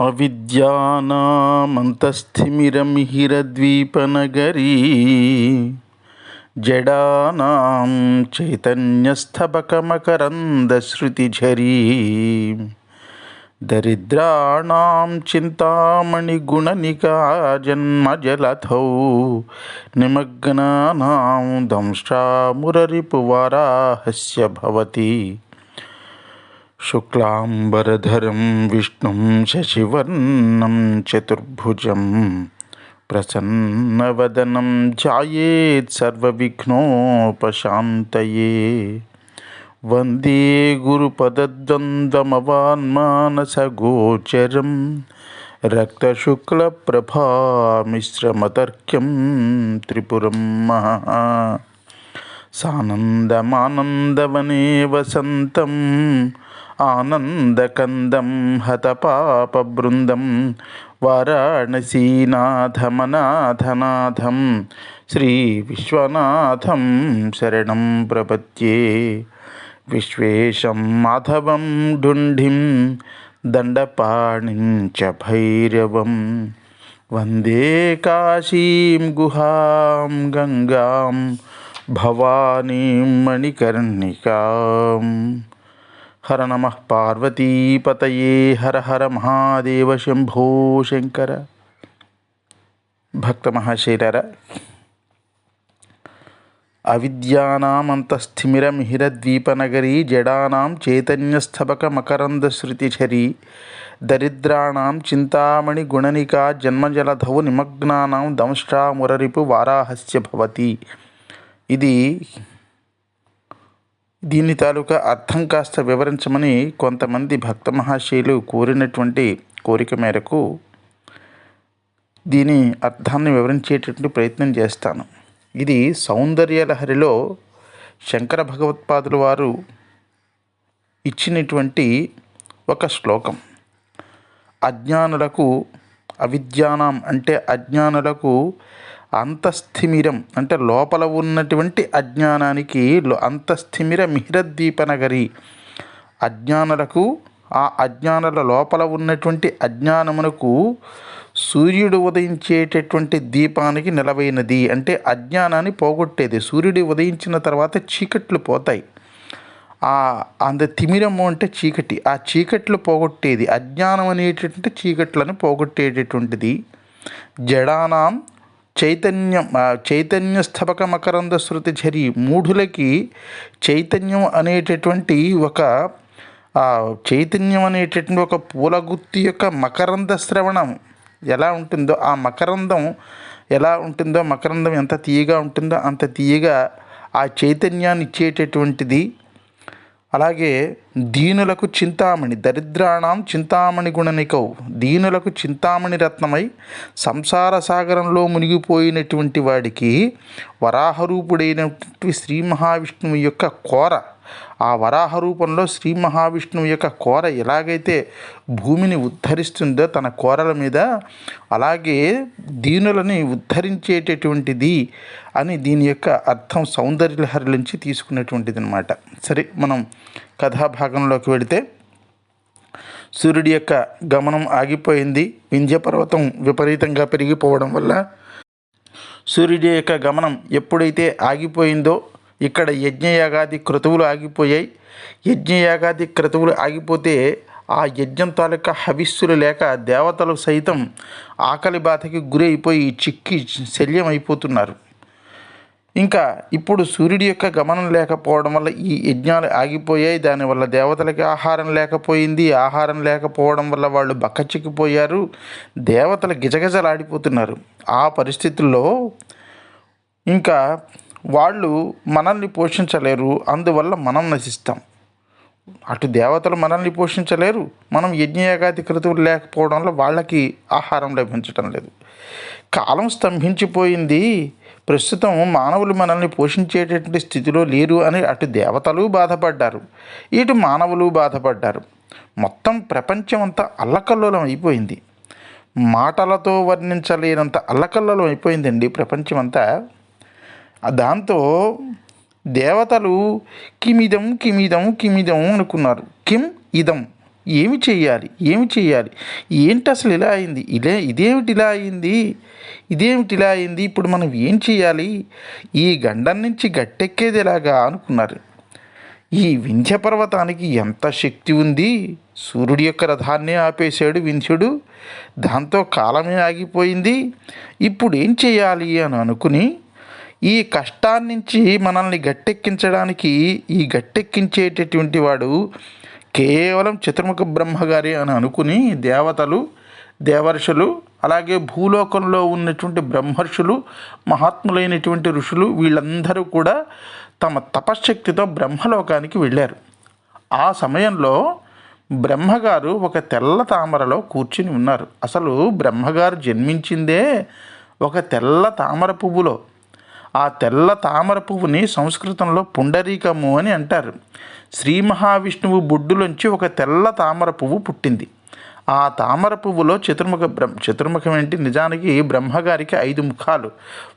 అవిద్యానామంతస్థిమిరమిహిరద్వీపనగరీ జడానాం చైతన్యస్థబకమకరందశ్రుతిఝరీ దరిద్రాణం చింతామణిగుణనికా జన్మజలథౌ నిమగ్నానాం దంష్ట్రామురరిపువారాహస్య భవతి శుక్లాంబరధరం విష్ణుం శశివర్ణం చతుర్భుజం ప్రసన్నవదనం ధ్యాయేత్ సర్వవిఘ్నోపశాంతయే. వందే గురుపదద్వంద్వమవాన్మానసగోచరం. రక్తశుక్లప్రభామిశ్రమతర్క్యం త్రిపురం మహా సానందమానందవనే వసంతం ఆనందకందం హతపాపబృందం వారాణసీనాథమనాథనాథం శ్రీ విశ్వనాథం శరణం ప్రపత్యే. విశ్వేశం మాధవం ఢుంఢిం దండపాణిం చ భైరవం. వందే కాశీం గుహాం గంగాం భవానీం మణికర్ణికాం హర నమ పార్వతీపతయే హర హర మహాదేవ శంభో శంకర భక్త మహాశైలర అవిద్యానామంతస్థిమిరమిహిరద్వీపనగరీ జడానాం చైతన్యస్థబక మకరందశ్రుతిఝరీ దరిద్రాణం చింతామణి గుణనికా జన్మజలధౌ నిమగ్నానాం దంష్టామురరిపు వారాహస్య భవతి ఇది దీని తాలూకా అర్థం కాస్త వివరించమని కొంతమంది భక్త మహాశయులు కోరినటువంటి కోరిక మేరకు దీని అర్థాన్ని వివరించేటటువంటి ప్రయత్నం చేస్తాను. ఇది సౌందర్యలహరిలో శంకర భగవత్పాదుల వారు ఇచ్చినటువంటి ఒక శ్లోకం. అజ్ఞానులకు అవిద్యానం అంటే అజ్ఞానులకు అంతస్థిమిరం అంటే లోపల ఉన్నటువంటి అజ్ఞానానికి అంతస్థిమిర మిహిరద్వీపనగరి అజ్ఞానులకు ఆ అజ్ఞానుల లోపల ఉన్నటువంటి అజ్ఞానమునకు సూర్యుడు ఉదయించేటటువంటి దీపానికి నిలవైనది. అంటే అజ్ఞానాన్ని పోగొట్టేది. సూర్యుడు ఉదయించిన తర్వాత చీకట్లు పోతాయి. ఆ అంద తిమిరము అంటే చీకటి. ఆ చీకట్లు పోగొట్టేది. అజ్ఞానం అనేటటువంటి చీకట్లను పోగొట్టేటటువంటిది. జడానాం చైతన్యం చైతన్య స్థపక మకరంద శృతి ఝరి మూఢులకి చైతన్యం అనేటటువంటి ఒక చైతన్యం అనేటటువంటి ఒక పూలగుత్తి యొక్క మకరంద శ్రవణం ఎలా ఉంటుందో ఆ మకరందం ఎలా ఉంటుందో మకరందం ఎంత తీయగా ఉంటుందో అంత తీయగా ఆ చైతన్యాన్ని ఇచ్చేటటువంటిది. అలాగే దీనులకు చింతామణి దరిద్రాణం చింతామణి గుణనికౌ దీనులకు చింతామణి రత్నమై సంసార సాగరంలో మునిగిపోయినటువంటి వాడికి వరాహరూపుడైనటువంటి శ్రీ మహావిష్ణువు యొక్క కోర. ఆ వరాహ రూపంలో శ్రీ మహావిష్ణువు యొక్క కోర ఎలాగైతే భూమిని ఉద్ధరిస్తుందో తన కోరల మీద అలాగే దీనులని ఉద్ధరించేటటువంటిది అని దీని యొక్క అర్థం సౌందర్యలహరి నుంచి తీసుకునేటువంటిది అనమాట సరే మనం కథాభాగంలోకి వెళితే సూర్యుడి యొక్క గమనం ఆగిపోయింది. వింధ్య పర్వతం విపరీతంగా పెరిగిపోవడం వల్ల సూర్యుడి యొక్క గమనం ఎప్పుడైతే ఆగిపోయిందో ఇక్కడ యజ్ఞయాగాది క్రతువులు ఆగిపోయాయి. యజ్ఞయాగాది క్రతువులు ఆగిపోతే ఆ యజ్ఞం తాలూకా హవిస్సులు లేక దేవతలు సైతం ఆకలి బాధకి గురైపోయి చిక్కి శల్యం అయిపోతున్నారు ఇంకా ఇప్పుడు సూర్యుడి యొక్క గమనం లేకపోవడం వల్ల ఈ యజ్ఞాలు ఆగిపోయాయి. దానివల్ల దేవతలకి ఆహారం లేకపోయింది. ఆహారం లేకపోవడం వల్ల వాళ్ళు బక్కచిక్కిపోయారు. దేవతలు గిజగిజలాడిపోతున్నారు. ఆ పరిస్థితుల్లో ఇంకా వాళ్ళు మనల్ని పోషించలేరు. అందువల్ల మనం నశిస్తాం. అటు దేవతలు మనల్ని పోషించలేరు. మనం యజ్ఞయాగాది క్రతువులు లేకపోవడంలో వాళ్ళకి ఆహారం లభించటం లేదు. కాలం స్తంభించిపోయింది. ప్రస్తుతం మానవులు మనల్ని పోషించేటటువంటి స్థితిలో లేరు అని అటు దేవతలు బాధపడ్డారు. ఇటు మానవులు బాధపడ్డారు. మొత్తం ప్రపంచం అంతా అల్లకల్లోలం అయిపోయింది. మాటలతో వర్ణించలేనంత అల్లకల్లోలం అయిపోయిందండి ప్రపంచం అంతా దాంతో దేవతలు కిమిదం కిమిదం కిమిదం అనుకున్నారు. కిమ్ ఇదం. ఏమి చేయాలి ఏమి చేయాలి ఏంటి అసలు ఇలా అయింది? ఇదే ఇదేమిటి ఇలా అయింది? ఇదేమిటి ఇలా అయింది? ఇప్పుడు మనం ఏం చేయాలి ఈ గండం నుంచి గట్టెక్కేది ఎలాగా అనుకున్నారు. ఈ వింధ్య పర్వతానికి ఎంత శక్తి ఉంది? సూర్యుడి యొక్క రథాన్నే ఆపేశాడు వింధ్యుడు. దాంతో కాలమే ఆగిపోయింది. ఇప్పుడు ఏం చేయాలి అని అనుకుని ఈ కష్టాన్నించి మనల్ని గట్టెక్కించడానికి ఈ గట్టెక్కించేటటువంటి వాడు కేవలం చతుర్ముఖ బ్రహ్మగారి అని అనుకుని దేవతలు దేవర్షులు అలాగే భూలోకంలో ఉన్నటువంటి బ్రహ్మర్షులు మహాత్ములైనటువంటి ఋషులు వీళ్ళందరూ కూడా తమ తపశ్శక్తితో బ్రహ్మలోకానికి వెళ్ళారు. ఆ సమయంలో బ్రహ్మగారు ఒక తెల్ల తామరలో కూర్చుని ఉన్నారు. అసలు బ్రహ్మగారు జన్మించిందే ఒక తెల్ల తామర పువ్వులో. ఆ తెల్ల తామర పువ్వుని సంస్కృతంలో పుండరీకము అని అంటారు. శ్రీ మహావిష్ణువు బొడ్డులోంచి ఒక తెల్ల తామర పువ్వు పుట్టింది. ఆ తామర పువ్వులో చతుర్ముఖ బ్రహ్మ చతుర్ముఖం ఏంటి? నిజానికి బ్రహ్మగారికి ఐదు ముఖాలు.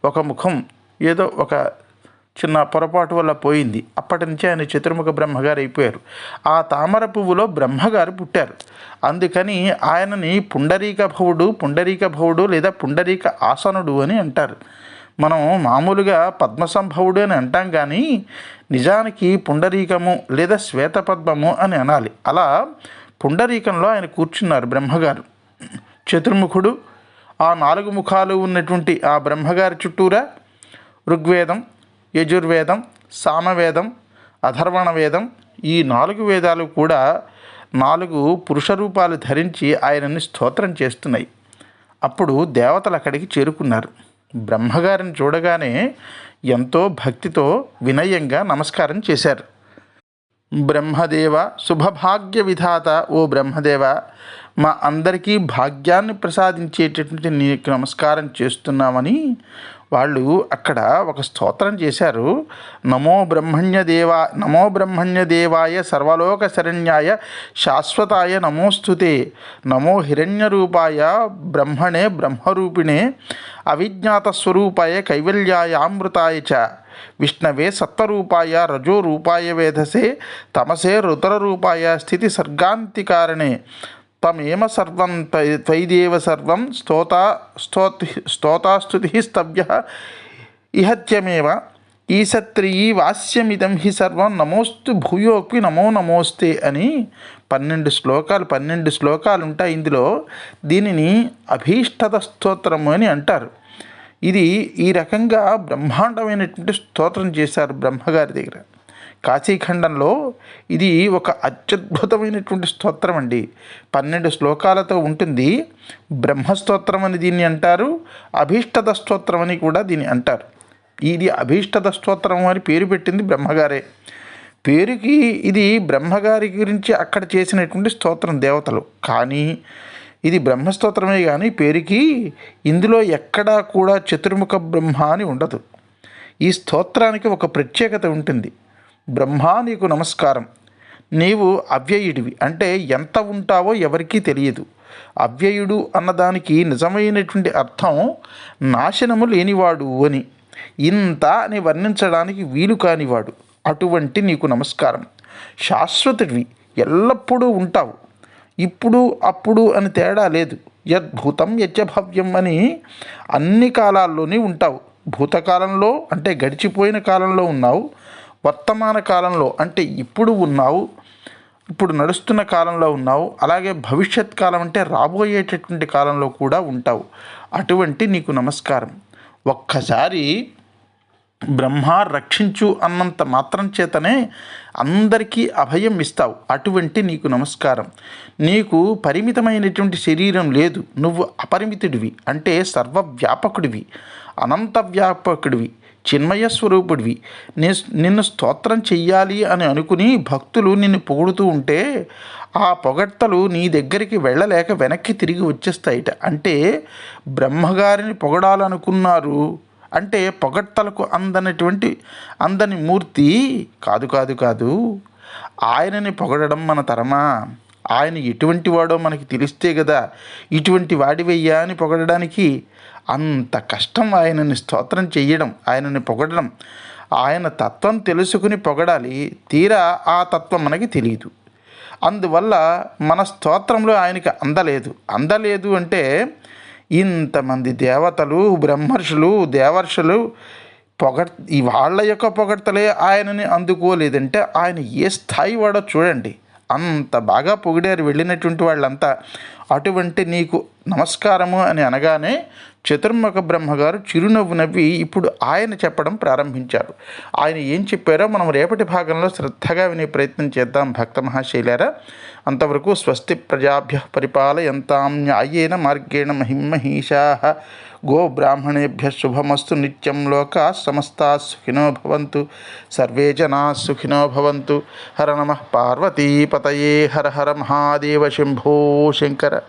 ఒక ముఖం ఏదో ఒక చిన్న పొరపాటు వల్ల పోయింది. అప్పటి నుంచి ఆయన చతుర్ముఖ బ్రహ్మగారు అయిపోయారు. ఆ తామర పువ్వులో బ్రహ్మగారు పుట్టారు. అందుకని ఆయనని పుండరీక భవుడు పుండరీక భవుడు లేదా పుండరీక ఆసనుడు అని అంటారు. మనం మామూలుగా పద్మసంభవుడు అని అంటాం కానీ నిజానికి పుండరీకము లేదా శ్వేతపద్మము అని అనాలి. అలా పుండరీకంలో ఆయన కూర్చున్నారు బ్రహ్మగారు. చతుర్ముఖుడు ఆ నాలుగు ముఖాలు ఉన్నటువంటి ఆ బ్రహ్మగారి చుట్టూరా ఋగ్వేదం యజుర్వేదం సామవేదం అధర్వణ వేదం ఈ నాలుగు వేదాలు కూడా నాలుగు పురుష రూపాలు ధరించి ఆయనని స్తోత్రం చేస్తున్నాయి. అప్పుడు దేవతలు అక్కడికి చేరుకున్నారు. బ్రహ్మగారిని చూడగానే ఎంతో భక్తితో వినయంగా నమస్కారం చేశారు. బ్రహ్మదేవ శుభభాగ్య విధాత ఓ బ్రహ్మదేవ మా అందరికీ భాగ్యాన్ని ప్రసాదించేటటువంటి నీకు నమస్కారం చేస్తున్నామని వాళ్ళు అక్కడ ఒక స్తోత్రం చేశారు. నమో బ్రహ్మణ్య దేవా నమో బ్రహ్మణ్య దేవాయ సర్వలోక శరణ్యాయ శాశ్వతాయ నమోస్తుతే నమో హిరణ్య రూపాయ బ్రహ్మణే బ్రహ్మరూపిణే అవిజ్ఞాత స్వరూపాయ కైవల్యాయ అమృతాయ చ విష్ణవే సత్వరూపాయ రజోరూపాయ వేధసే తమసే రుద్రరూపాయ స్థితి సర్గాంతికారణే తమేమ సర్వం త్వైదేవ సర్వం స్తోత స్తోతి స్తోతాస్తుతి స్తవ్య ఇహత్యమేవ ఈసత్రియీ వాస్యమిదం హి సర్వం నమోస్తు భూయోక్వి నమో నమోస్తే అని పన్నెండు శ్లోకాలు పన్నెండు శ్లోకాలు ఉంటాయి ఇందులో. దీనిని అభీష్టత స్తోత్రము అని అంటారు. ఇది ఈ రకంగా బ్రహ్మాండమైనటువంటి స్తోత్రం చేశారు బ్రహ్మగారి దగ్గర. కాశీఖండంలో ఇది ఒక అత్యద్భుతమైనటువంటి స్తోత్రం అండి. పన్నెండు శ్లోకాలతో ఉంటుంది. బ్రహ్మస్తోత్రం అని దీన్ని అంటారు. అభీష్టద స్తోత్రం అని కూడా దీన్ని అంటారు. ఇది అభీష్టద స్తోత్రం అని పేరు పెట్టింది బ్రహ్మగారే. పేరుకి ఇది బ్రహ్మగారి గురించి అక్కడ చేసినటువంటి స్తోత్రం దేవతలు. కానీ ఇది బ్రహ్మస్తోత్రమే కానీ పేరుకి ఇందులో ఎక్కడా కూడా చతుర్ముఖ బ్రహ్మ అని ఉండదు. ఈ స్తోత్రానికి ఒక ప్రత్యేకత ఉంటుంది. బ్రహ్మా నీకు నమస్కారం. నీవు అవ్యయుడివి. అంటే ఎంత ఉంటావో ఎవరికీ తెలియదు. అవ్యయుడు అన్నదానికి నిజమైనటువంటి అర్థం నాశనము లేనివాడు అని. ఇంత అని వర్ణించడానికి వీలు కానివాడు. అటువంటి నీకు నమస్కారం. శాశ్వతుడివి. ఎల్లప్పుడూ ఉంటావు. ఇప్పుడు అప్పుడు అని తేడా లేదు. యద్భూతం యజ్ఞభవ్యం అని అన్ని కాలాల్లోనే ఉంటావు. భూతకాలంలో అంటే గడిచిపోయిన కాలంలో ఉన్నావు. వర్తమాన కాలంలో అంటే ఇప్పుడు ఉన్నావు ఇప్పుడు నడుస్తున్న కాలంలో ఉన్నావు అలాగే భవిష్యత్ కాలం అంటే రాబోయేటటువంటి కాలంలో కూడా ఉంటావు. అటువంటి నీకు నమస్కారం. ఒక్కసారి బ్రహ్మ రక్షించు అన్నంత మాత్రం చేతనే అందరికీ అభయం ఇస్తావు. అటువంటి నీకు నమస్కారం. నీకు పరిమితమైనటువంటి శరీరం లేదు. నువ్వు అపరిమితుడివి. అంటే సర్వవ్యాపకుడివి. అనంత వ్యాపకుడివి. చిన్మయ స్వరూపుడివి. నిన్ను స్తోత్రం చెయ్యాలి అని అనుకుని భక్తులు నిన్ను పొగుడుతూ ఉంటే ఆ పొగడ్తలు నీ దగ్గరికి వెళ్ళలేక వెనక్కి తిరిగి వచ్చేస్తాయిట. అంటే బ్రహ్మగారిని పొగడాలనుకున్నారు అంటే పొగడ్తలకు అందనటువంటి అందని మూర్తి కాదు కాదు కాదు. ఆయనని పొగడడం మన తరమా? ఆయన ఎటువంటి వాడో మనకి తెలిస్తే కదా ఇటువంటి వాడివయ్యా అని పొగడడానికి అంత కష్టం ఆయనని స్తోత్రం చెయ్యడం ఆయనని పొగడడం ఆయన తత్వం తెలుసుకుని పొగడాలి తీరా ఆ తత్వం మనకి తెలియదు అందువల్ల మన స్తోత్రంలో ఆయనకి అందలేదు. అందలేదు అంటే ఇంతమంది దేవతలు బ్రహ్మర్షులు దేవర్షులు పొగ వాళ్ళ యొక్క పొగడ్తలే ఆయనని అందుకోలేదంటే ఆయన ఏ స్థాయి వాడో చూడండి. అంత బాగా పొగిడారు వెళ్ళినటువంటి వాళ్ళంతా. అటువంటి నీకు నమస్కారము అని అనగానే చతుర్ముఖ బ్రహ్మగారు చిరునవ్వు నవ్వి ఇప్పుడు ఆయన చెప్పడం ప్రారంభించారు. ఆయన ఏం చెప్పారో మనం రేపటి భాగంలో శ్రద్ధగా వినే ప్రయత్నం చేద్దాం భక్త మహాశైలారా. అంతవరకు స్వస్తి ప్రజాభ్య పరిపాలయంతాం న్యాయేన మార్గేణ మహిమహీషా. గో బ్రాహ్మణేభ్య శుభమస్తు నిత్యం లోకా సమస్తా సుఖినో భవంతు. సర్వే జనా సుఖినో భవంతు. హర నమ పార్వతీపతయే. హర హర మహాదేవ శంభో శంకర.